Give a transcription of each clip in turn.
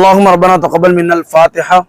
اللهم ربنا تقبل منا الفاتحة.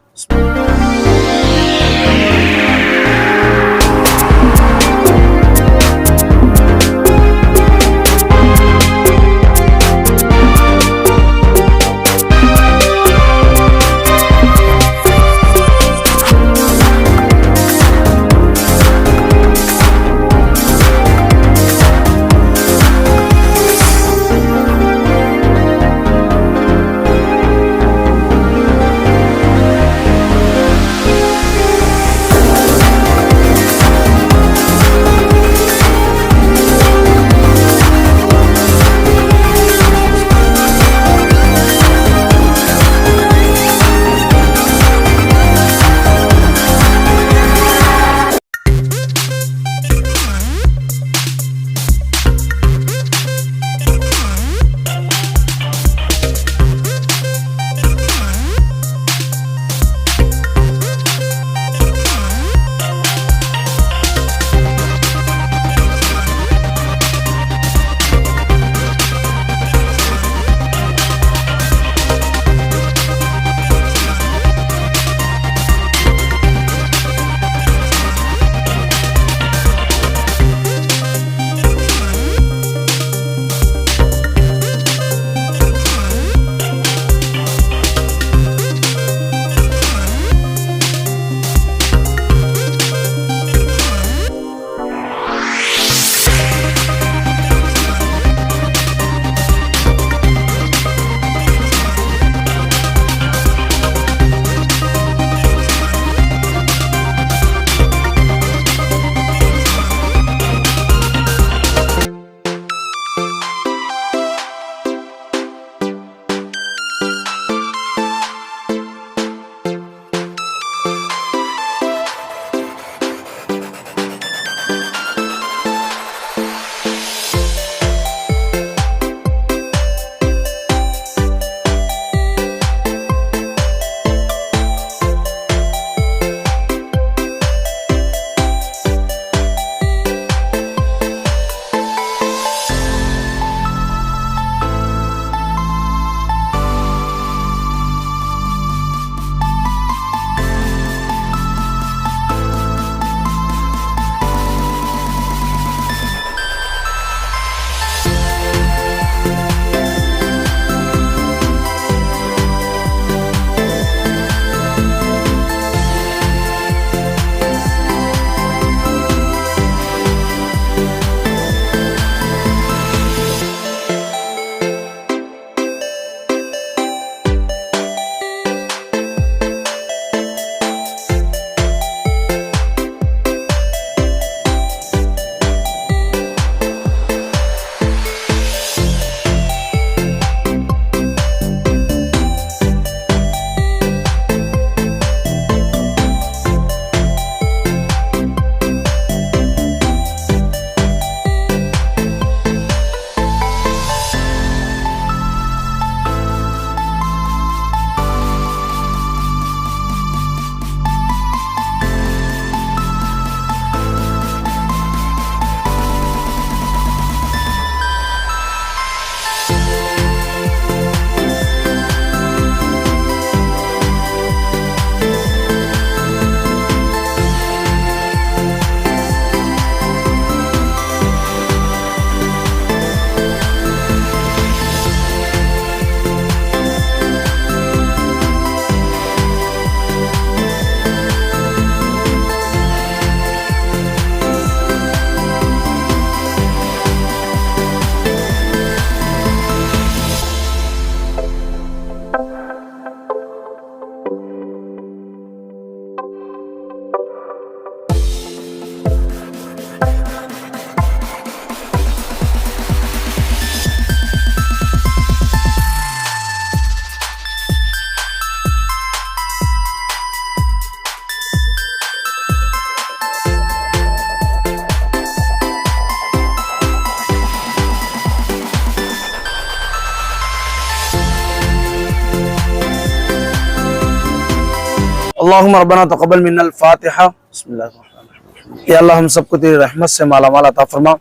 اللہم ربنا تقبل من الفاتحہ۔ بسم اللہ الرحمن الرحیم۔ یا اللہ، ہم سب کو تیری رحمت سے مالا مالا عطا فرما۔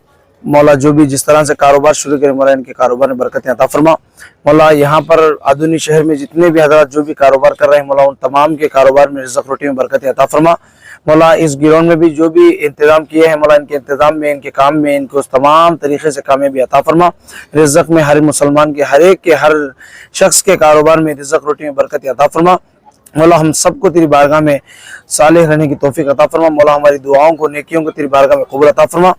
مولا، جو بھی جس طرح سے کاروبار شروع کریں مولا، ان کے کاروبار میں برکتیں عطا فرما۔ مولا، یہاں پر آدونی شہر میں جتنے بھی حضرات جو بھی کاروبار کر رہے ہیں، مولا، ان تمام کے کاروبار میں رزق روٹی میں برکتیں عطا فرما۔ مولا، اس گیرون میں بھی جو بھی انتظام کیے ہیں، مولا، ان کے انتظام میں، ان کے کام میں، ان کے اس تمام طریقے سے کامیں بھی عطا فرما۔ رزق میں ہر مسلمان کے، ہر ایک کے، ہر شخص کے کاروبار میں رزق روٹی میں برکتیں عطا فرما۔ मौला, हम सबको तेरी बारगाह में साले रहने की तोफ़ी अता फरमा। मौला, हमारी दुआओं को, नेकियों को तेरी बारगाह में कबूल अता फरमा।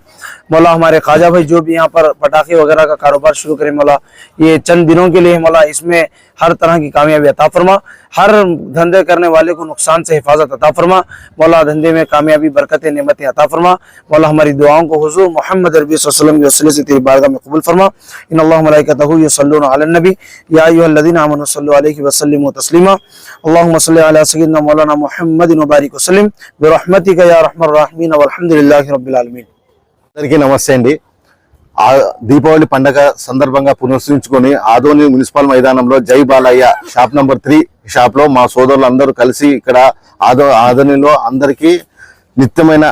मौला, हमारे ख्वाजा भाई जो भी यहाँ पर पटाखे वगैरह का कारोबार शुरू करें, मौला, ये चंद दिनों के लिए मौला, इसमें हर तरह की कामयाबी अता फरमा। हर धंधे करने वाले को नुकसान से हिफाजत अता फरमा। मौला, धंधे में कामयाबी, बरकत, नेमतें अता फरमा। मौला, हमारी दुआओं को हुजूर मोहम्मद रबी वसल्लम के वसीले से तेरी बारगाह में कबूल फरमा। इन अल्लाह मलाइकतहु अलन नबी। या सल्लु अलैहि वसल्लिमु तस्लीमा। وصل على سيدنا مولانا محمد وبارك وسلم برحمتك يا رحمن الرحمن والحمد لله رب العالمين అందరికీ నమస్తే అండి. దీపావళి పండగ సందర్భంగా పునరుద్ధరించుకొని ఆదోని మున్సిపల్ మైదానంలో జై బాలయ్య షాప్ నంబర్ త్రీ షాప్లో మా సోదరులు అందరూ కలిసి ఇక్కడ ఆదో ఆదోనిలో అందరికీ నిత్యమైన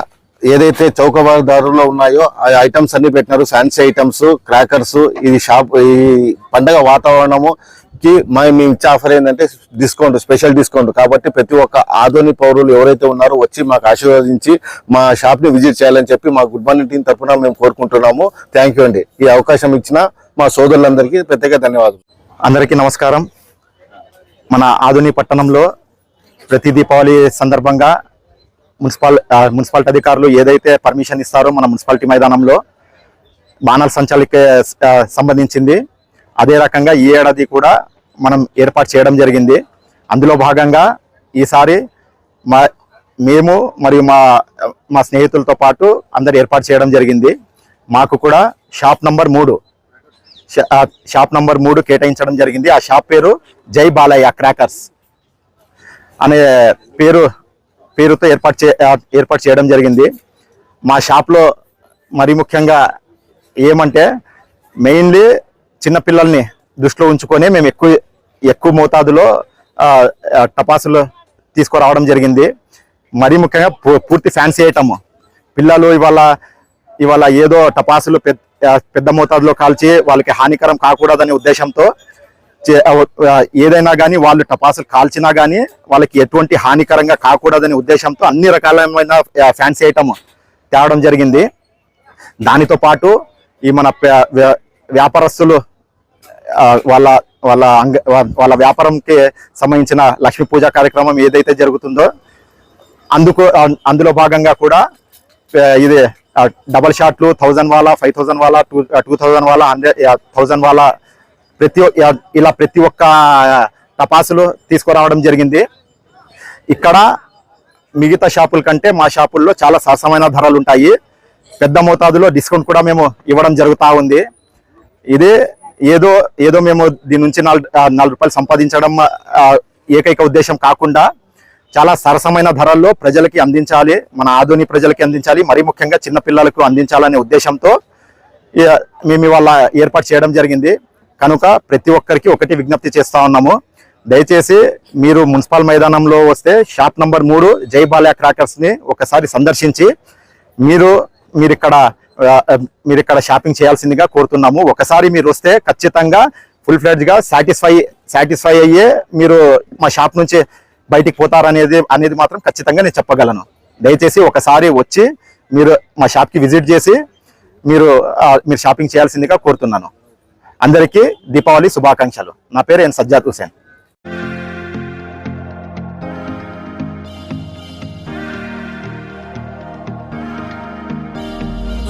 ఏదైతే చౌకబారులో ఉన్నాయో ఆ ఐటమ్స్ అన్ని పెట్టినారు. ఫ్యాన్సీ ఐటమ్స్ క్రాకర్స్ ఇది షాప్ ఈ పండగ వాతావరణము కి మా- మేము ఇచ్చే ఆఫర్ ఏంటంటే డిస్కౌంట్ స్పెషల్ డిస్కౌంట్ కాబట్టి ప్రతి ఒక్క ఆధునిక పౌరులు ఎవరైతే ఉన్నారో వచ్చి మాకు ఆశీర్వదించి మా షాప్ని విజిట్ చేయాలని చెప్పి మా గుడ్ మార్నింగ్ టీం తరఫున మేము కోరుకుంటున్నాము. థ్యాంక్ యూ అండి. ఈ అవకాశం ఇచ్చిన మా సోదరులందరికీ ప్రత్యేక ధన్యవాదాలు అందరికీ నమస్కారం. మన ఆధుని పట్టణంలో ప్రతి దీపావళి సందర్భంగా మున్సిపాల్ మున్సిపాలిటీ అధికారులు ఏదైతే పర్మిషన్ ఇస్తారో మన మున్సిపాలిటీ మైదానంలో బాణాల సంచాలకి సంబంధించింది. అదే రకంగా ఈ ఏడాది కూడా మనం ఏర్పాటు చేయడం జరిగింది. అందులో భాగంగా ఈసారి మా మేము మరియు మా మా స్నేహితులతో పాటు అందరు ఏర్పాటు చేయడం జరిగింది. మాకు కూడా షాప్ నంబర్ మూడు షా- షాప్ నంబర్ మూడు కేటాయించడం జరిగింది. ఆ షాప్ పేరు జై బాలయ్య క్రాకర్స్ అనే పేరు పేరుతో ఏర్పాటు చే ఏర్పాటు చేయడం జరిగింది. మా షాప్లో మరి ముఖ్యంగా ఏమంటే మెయిన్లీ చిన్నపిల్లల్ని దృష్టిలో ఉంచుకొని మేము ఎక్కువ ఎక్కువ మోతాదులో టపాసులు తీసుకురావడం జరిగింది. మరీ ముఖ్యంగా పూ- పూర్తి ఫ్యాన్సీ ఐటమ్ పిల్లలు ఇవాళ ఇవాళ ఏదో టపాసులు పెద్ద పెద్ద మోతాదులో కాల్చి వాళ్ళకి హానికరం కాకూడదనే ఉద్దేశంతో చే- ఏదైనా కానీ వాళ్ళు టపాసులు కాల్చినా కానీ వాళ్ళకి ఎటువంటి హానికరంగా కాకూడదనే ఉద్దేశంతో అన్ని రకాలమైన ఫ్యాన్సీ ఐటమ్ తేవడం జరిగింది. దానితో పాటు ఈ మన వ్యాపారస్తులు వాళ్ళ వాళ్ళ అంగ వాళ్ళ వ్యాపారంకి సంబంధించిన లక్ష్మీ పూజ కార్యక్రమం ఏదైతే జరుగుతుందో అందుకు అందులో భాగంగా కూడా ఇది డబల్ షాట్లు థౌజండ్ వాళ్ళ ఫైవ్ థౌజండ్ వాళ్ళ టూ టూ థౌజండ్ వాళ్ళ హండ్రెడ్ థౌజండ్ వాళ్ళ ప్రతి ఇలా ప్రతి ఒక్క టపాసులు తీసుకురావడం జరిగింది. ఇక్కడ మిగతా షాపుల కంటే మా షాపుల్లో చాలా సహసమైన ధరలు ఉంటాయి పెద్ద మోతాదులో డిస్కౌంట్ కూడా మేము ఇవ్వడం జరుగుతూ ఉంది. ఇదే ఏదో ఏదో మేము దీని నుంచి నాలుగు నాలుగు రూపాయలు సంపాదించడం ఏకైక ఉద్దేశం కాకుండా చాలా సరసమైన ధరల్లో ప్రజలకి అందించాలి మన ఆధునిక ప్రజలకి అందించాలి మరీ ముఖ్యంగా చిన్నపిల్లలకు అందించాలనే ఉద్దేశంతో మేము ఇవాళ ఏర్పాటు చేయడం జరిగింది. కనుక ప్రతి ఒక్కరికి ఒకటి విజ్ఞప్తి చేస్తా ఉన్నాము. దయచేసి మీరు మున్సిపల్ మైదానంలో వస్తే షాప్ నంబర్ మూడు జై బాలయా క్రాకర్స్ని ఒకసారి సందర్శించి మీరు మీరు ఇక్కడ మీరు ఇక్కడ షాపింగ్ చేయాల్సిందిగా కోరుతున్నాము. ఒకసారి మీరు వస్తే ఖచ్చితంగా ఫుల్ ఫ్లెడ్జ్గా సాటిస్ఫై సాటిస్ఫై అయ్యే మీరు మా షాప్ నుంచి బయటికి పోతారనేది అనేది మాత్రం ఖచ్చితంగా నేను చెప్పగలను. దయచేసి ఒకసారి వచ్చి మీరు మా షాప్కి విజిట్ చేసి మీరు మీరు షాపింగ్ చేయాల్సిందిగా కోరుతున్నాను. అందరికీ దీపావళి శుభాకాంక్షలు. నా పేరు N Sajjad Hussain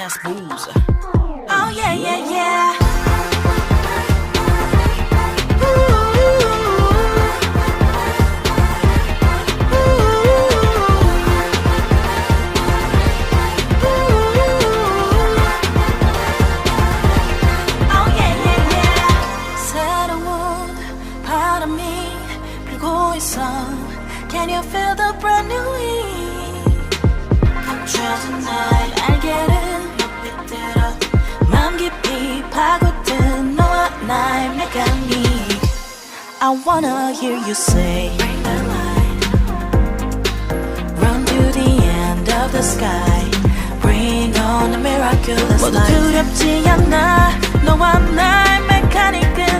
off on. I wanna hear you say Bring the light Run to the end of the sky Bring on the miraculous 모두 light 두렵지 않아 너와 나의 메카닉은